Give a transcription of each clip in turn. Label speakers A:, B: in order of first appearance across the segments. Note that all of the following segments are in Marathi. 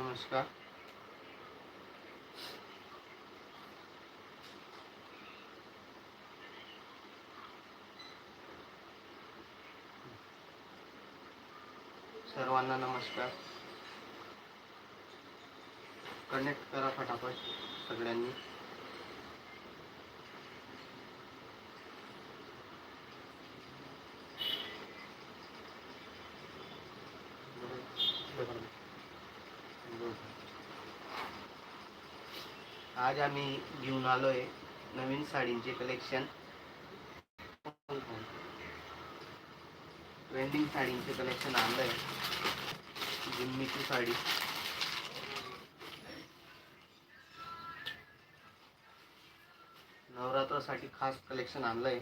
A: नमस्कार. सर्वांना नमस्कार. कनेक्ट करा फटाफट सगळ्यांनी. आज आम्ही घेऊन आलोय नवीन साडींचे कलेक्शन ट्रेंडिंग साडींचे कलेक्शन आणलंय. जिम्मीची साडी. नवरात्रासाठी खास कलेक्शन आणलंय.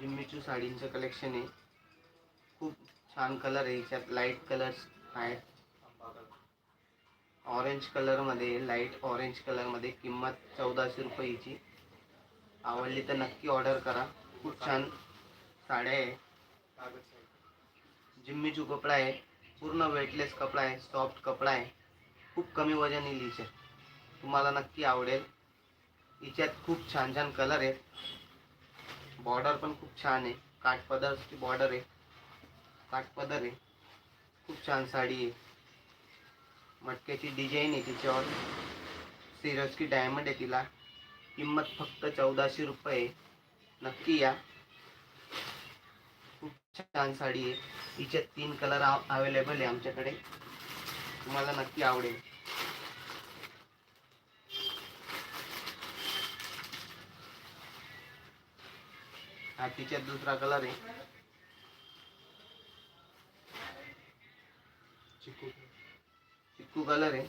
A: जिम्मीचू साडींचं कलेक्शन आहे. खूप छान कलर आहे. याच्यात लाइट कलर्स आहेत ऑरेंज कलरमध्ये लाइट ऑरेंज कलरमध्ये किंमत चौदाशे रुपयेची. आवडली तर नक्की ऑर्डर करा. खूप छान साड्या आहे. जिम्मीचू कपडा आहे. पूर्ण वेटलेस कपडा आहे. सॉफ्ट कपडा आहे. खूप कमी वजन येईल हिच्यात तुम्हाला नक्की आवडेल. हिच्यात खूप छान छान कलर आहेत. बॉर्डर पण खूप छान आहे. काठपदरची बॉर्डर आहे. काठपदर आहे. खूप छान साडी आहे. मटक्याची डिझाईन आहे तिच्यावर. सिरस्की डायमंड आहे तिला. किंमत फक्त चौदाशे रुपये नक्की या. खूप छान साडी आहे. हिच्यात तीन कलर अवेलेबल आहे आमच्याकडे. तुम्हाला नक्की आवडेल. हा तिच्यात दुसरा कलर आहे. चिकू चिक्कू कलर आहे.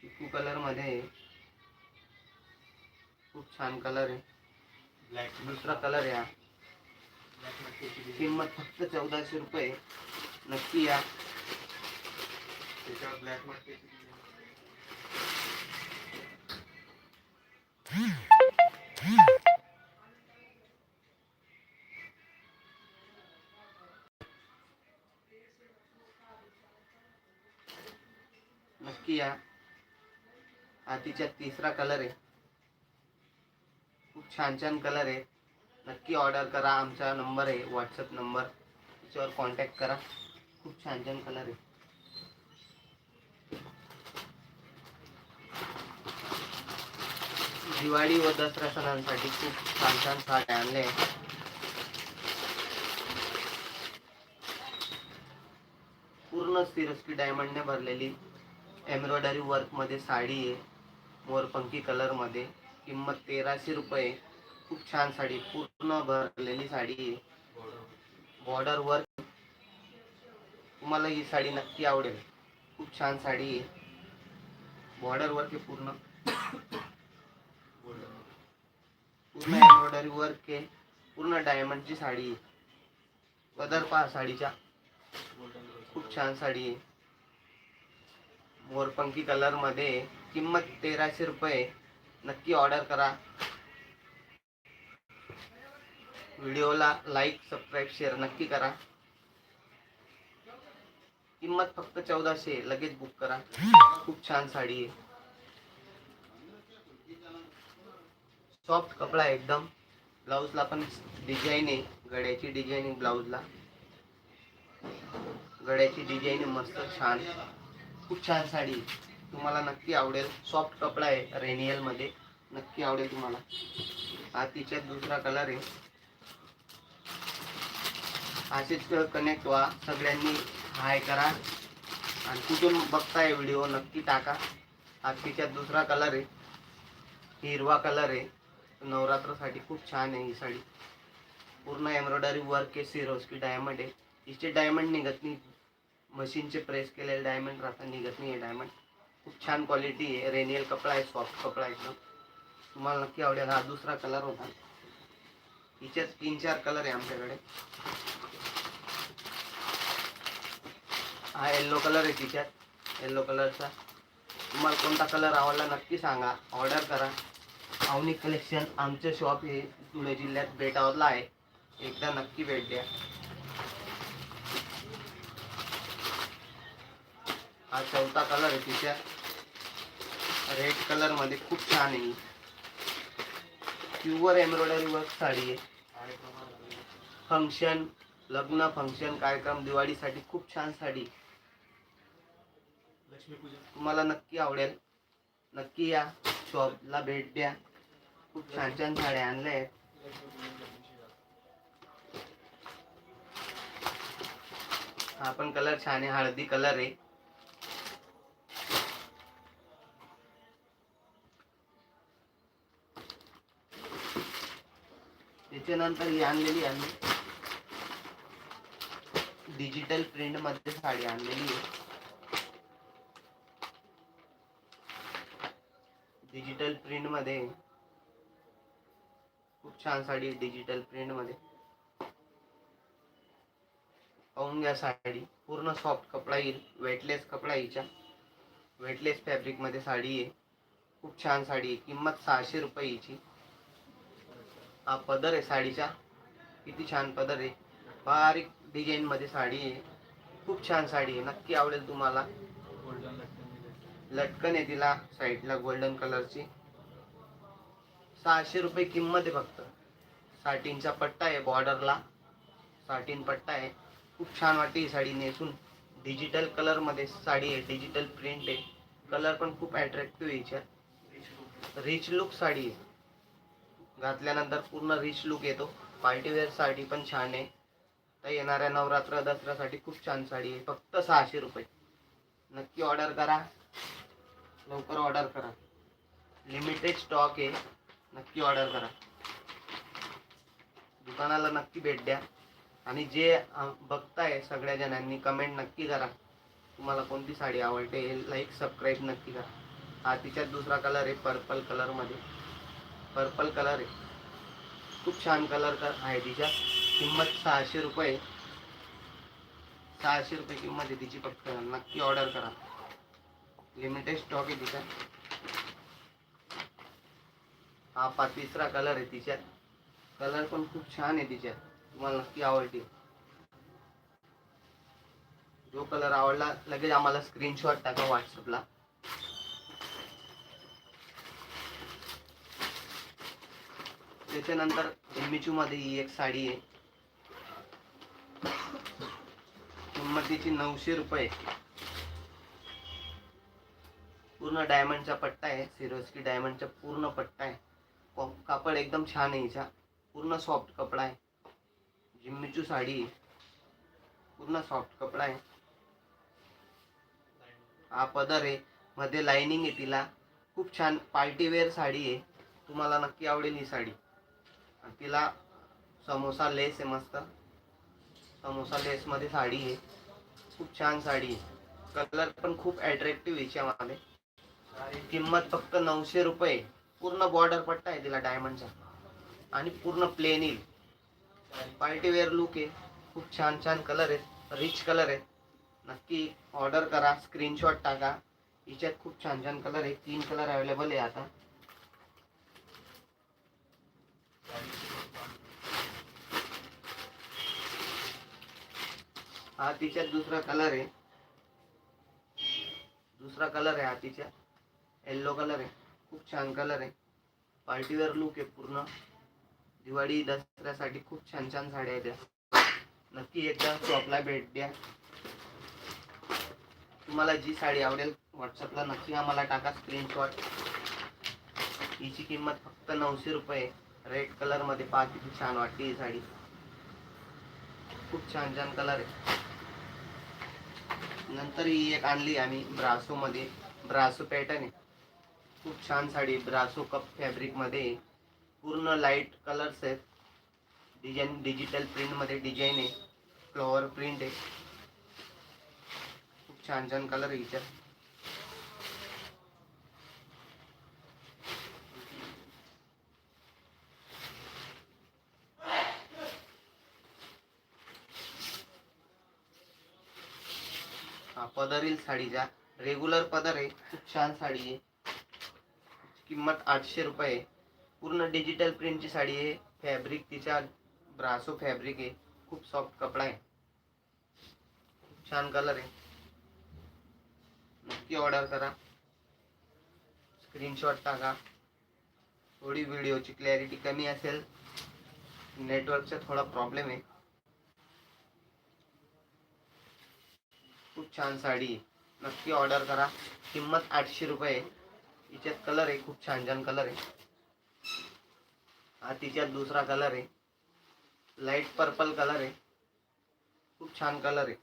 A: चिक्कू कलरमध्ये. खूप छान कलर आहे.
B: ब्लॅक
A: दुसरा कलर आहे हा. किंमत फक्त चौदाशे रुपये. नक्की या.
B: त्याच्यावर ब्लॅक मटके
A: नक्की या हा तिसरा कलर आहे. खूप छान छान कलर आहे. नक्की ऑर्डर करा. आमचा नंबर आहे. व्हॉट्सअप नंबर त्याच्यावर कॉन्टॅक्ट करा. खूप छान छान कलर आहे. दिवाळी व दसरा सणांसाठी खूप छान छान साठ आणले आहे पूर्ण सिरस्की डायमंडने भरलेली एम्ब्रॉयडरी वर्कमध्ये साडी आहे मोरपंखी कलरमध्ये किंमत तेराशे रुपये खूप छान साडी पूर्ण भरलेली साडी आहे. बॉर्डर वर्क तुम्हाला ही साडी नक्की आवडेल. खूप छान साडी आहे. बॉर्डर वर्क आहे पूर्ण. पूर्ण एम्ब्रॉयडरी वर्क आहे. पूर्ण डायमंडची साडी आहे. पदर पहा साडीच्या. खूप छान साडी आहे. मोरपंखी कलरमध्ये किंमत तेराशे रुपये. नक्की ऑर्डर करा. व्हिडिओला लाईक सबस्क्राईब शेअर नक्की करा. किंमत फक्त चौदाशे लगेच बुक करा. खूप छान साडी आहे. सॉफ्ट कपडा एकदम. ब्लाऊजला पण डिझाईन आहे. गड्याची डिझाईन आहे ब्लाऊजला. गड्याची डिझाईन आहे मस्त छान. खूप छान साडी आहे. तुम्हाला नक्की आवडेल. सॉफ्ट कपडा आहे रेनियलमध्ये नक्की आवडेल तुम्हाला. हा तिच्यात दुसरा कलर आहे. असेच कनेक्ट व्हा. सगळ्यांनी हाय करा. आणि कुठून बघताय व्हिडिओ नक्की टाका. हा तिच्यात दुसरा कलर आहे. हिरवा कलर आहे. नवरात्रासाठी खूप छान आहे ही साडी. पूर्ण एम्ब्रॉयडरी वर्क आहे. सिरोस्की डायमंड आहे. हिचे डायमंड निघत नाही. मशीनचे प्रेस केलेले डायमंड राहतात निघत नाही आहे डायमंड खूप छान क्वालिटी आहे. रेनियल कपडा आहे सॉफ्ट कपडा आहे एकदम. तुम्हाला नक्की आवडेल. हा दुसरा कलर होता. हिच्यात तीन चार कलर आहे आमच्याकडे. हा येल्लो कलर आहे तिच्यात. येल्लो कलरचा तुम्हाला कोणता कलर आवडला नक्की सांगा. ऑर्डर करा. अवनी कलेक्शन आमचं शॉप हे धुळे जिल्ह्यात बेटावरला आहे. एकदा नक्की भेट द्या. हा चौथा कलर आहे तिच्या. रेड कलरमध्ये खूप छान आहे. प्युअर एम्ब्रॉयडरी वर्क साडी आहे. फंक्शन लग्न फंक्शन कार्यक्रम दिवाळीसाठी खूप छान साडी. तुम्हाला नक्की आवडेल. नक्की या शॉपला भेट द्या. खूप छान छान साड्या आणल्या आहेत. हा पण कलर छान आहे. हळदी कलर आहे. त्याच्यानंतर ही आणलेली आम्ही डिजिटल प्रिंटमध्ये साडी आणलेली आहे. डिजिटल प्रिंटमध्ये खूप छान साडी डिजिटल प्रिंटमध्ये. पाहून घ्या साडी पूर्ण सॉफ्ट कपडा येईल वेटलेस कपडा हिच्या. वेटलेस फॅब्रिकमध्ये साडी आहे. खूप छान साडी आहे. किंमत सहाशे रुपये हिची. हा पदर आहे साडीचा. किती छान पदर आहे. बारीक डिझाईनमध्ये साडी आहे. खूप छान साडी आहे. नक्की आवडेल तुम्हाला. लटकन आहे तिला साईडला गोल्डन कलरची सहाशे रुपये किंमत आहे फक्त. साठींचा पट्टा आहे बॉर्डरला साठीन पट्टा आहे. खूप छान वाटते ही साडी नेसून. डिजिटल कलरमध्ये साडी आहे. डिजिटल प्रिंट आहे. कलर पण खूप अट्रॅक्टिव्ह आहे याच्यात. रिच लुक साडी आहे. घातल्यानंतर पूर्ण रिच लुक येतो. पार्टीवेअर साडी पण छान आहे. तर येणाऱ्या नवरात्र दसऱ्यासाठी खूप छान साडी आहे. फक्त सहाशे रुपये. नक्की ऑर्डर करा. लवकर ऑर्डर करा. लिमिटेड स्टॉक आहे. नक्की ऑर्डर करा. दुकानाला नक्की भेट द्या. आणि जे बघताय सगळ्या जणांनी कमेंट नक्की करा. तुम्हाला कोणती साडी आवडते लाईक सबस्क्राईब नक्की करा. हा तिच्यात दुसरा कलर आहे पर्पल कलरमध्ये पर्पल कलर आहे. खूप छान कलर आहे तिच्या. किंमत सहाशे रुपये. सहाशे रुपये किंमत आहे तिची फक्त. नक्की ऑर्डर करा. लिमिटेड स्टॉक आहे तिचा. हा पा तिसरा कलर आहे तिच्यात कलर पण खूप छान आहे तिच्यात तुम्हाला नक्की आवडते. जो कलर आवडला लगेच आम्हाला स्क्रीनशॉट टाका व्हॉट्सअपला त्याच्यानंतर एमएचयू मध्ये ही एक साडी आहे. किंमतीची नऊशे रुपये. पूर्ण डायमंडचा पट्टा आहे. सिरोस्की डायमंडचा पूर्ण पट्टा आहे. कापड एकदम छान आहे हिचा. पूर्ण सॉफ्ट कपडा आहे. जिम्मीचू साडी आहे. पूर्ण सॉफ्ट कपडा आहे. हा पदर आहे. मध्ये लाइनिंग आहे तिला. खूप छान पार्टीवेअर साडी आहे. तुम्हाला नक्की आवडेल ही साडी. आणि तिला समोसा लेस आहे मस्त. समोसा लेसमध्ये साडी आहे. खूप छान साडी आहे. कलर पण खूप अट्रॅक्टिव्ह आणि किंमत फक्त नऊशे रुपये. पूर्ण बॉर्डर पट्टा आहे तिला डायमंडचा आणि पूर्ण प्लेन येईल. पार्टीवेअर लुक आहे. खूप छान छान कलर आहेत. रिच कलर आहेत. नक्की ऑर्डर करा. स्क्रीनशॉट टाका. हिच्यात खूप छान छान कलर आहे तीन कलर अवेलेबल आहे आता. हा तिच्यात दुसरा कलर आहे. दुसरा कलर आहे हातीच्या येल्लो कलर आहे. खूप छान कलर आहे. पार्टीवेअर लुक आहे पूर्ण. दिवाळी दसऱ्यासाठी खूप छान छान साड्या आहेत त्या नक्की एकदा शॉपला भेट द्या. तुम्हाला जी साडी आवडेल व्हॉट्सअपला नक्की आम्हाला टाका स्क्रीनशॉट हिची किंमत फक्त नऊशे रुपये रेड कलरमध्ये पाहते किती छान वाटते ही साडी. खूप छान छान कलर आहे. नंतर ही एक आणली आम्ही ब्रासो मध्ये ब्रासो पॅटर्न आहे. खूप छान साडी ब्रासो कप फॅब्रिकमध्ये पूर्ण लाइट कलर्स आहेत. डिझाईन डिजिटल प्रिंटमध्ये डिझाईन आहे. फ्लॉवर प्रिंट आहे. खूप छान छान कलर आहे हिच्यात हा पदर साडीचा रेग्युलर पदर आहे खूप छान साडी आहे. किंमत आठशे रुपये पूर्ण डिजिटल प्रिंटची साडी आहे. फॅब्रिक तिच्या ब्रासो फॅब्रिक आहे. खूप सॉफ्ट कपडा आहे. खूप छान कलर आहे. नक्की ऑर्डर करा. स्क्रीनशॉट टाका. थोडी व्हिडिओची क्लॅरिटी कमी असेल. नेटवर्कचा थोडा प्रॉब्लेम आहे. खूप छान साडी. आहे नक्की ऑर्डर करा. किंमत आठशे रुपये हिच्यात कलर आहे. खूप छान छान कलर आहे. हा तिच्यात दुसरा कलर आहे. लाइट पर्पल कलर आहे. खूप छान कलर आहे.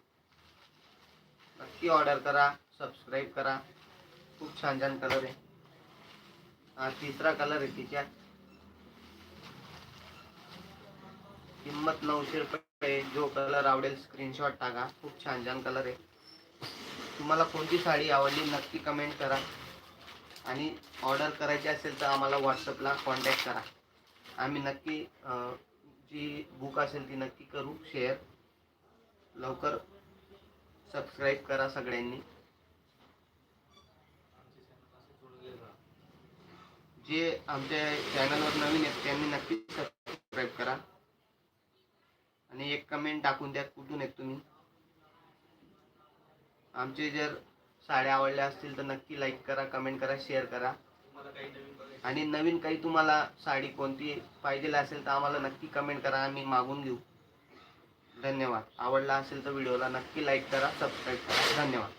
A: नक्की ऑर्डर करा. सबस्क्राईब करा. खूप छान छान कलर आहे. हा तिसरा कलर आहे तिच्यात. किंमत नऊशे रुपये जो कलर आवडेल स्क्रीनशॉट टाका. खूप छान छान कलर आहे. तुम्हाला कोणती साडी आवडली नक्की कमेंट करा. आणि ऑर्डर करायची असेल तर आम्हाला व्हॉट्सअपला कॉन्टॅक्ट करा. आम्ही नक्की जी बुक असेल ती नक्की करू शेअर लवकर सबस्क्राईब करा सगळ्यांनी. जे आमच्या चॅनलवर नवीन आहेत त्यांनी नक्की सबस्क्राईब करा. आणि एक कमेंट टाकून द्या कुठून आहेत तुम्ही? आमचे जर साड्या आवडल्या असतील तर नक्की लाईक करा कमेंट करा शेअर करा. आणि नवीन काही तुम्हाला साडी कोणती पाहिजे असेल तर आम्हाला नक्की कमेंट करा आम्ही मागून घेऊ. धन्यवाद. आवडला असेल तर व्हिडिओला नक्की लाईक करा सबस्क्राईब करा. धन्यवाद.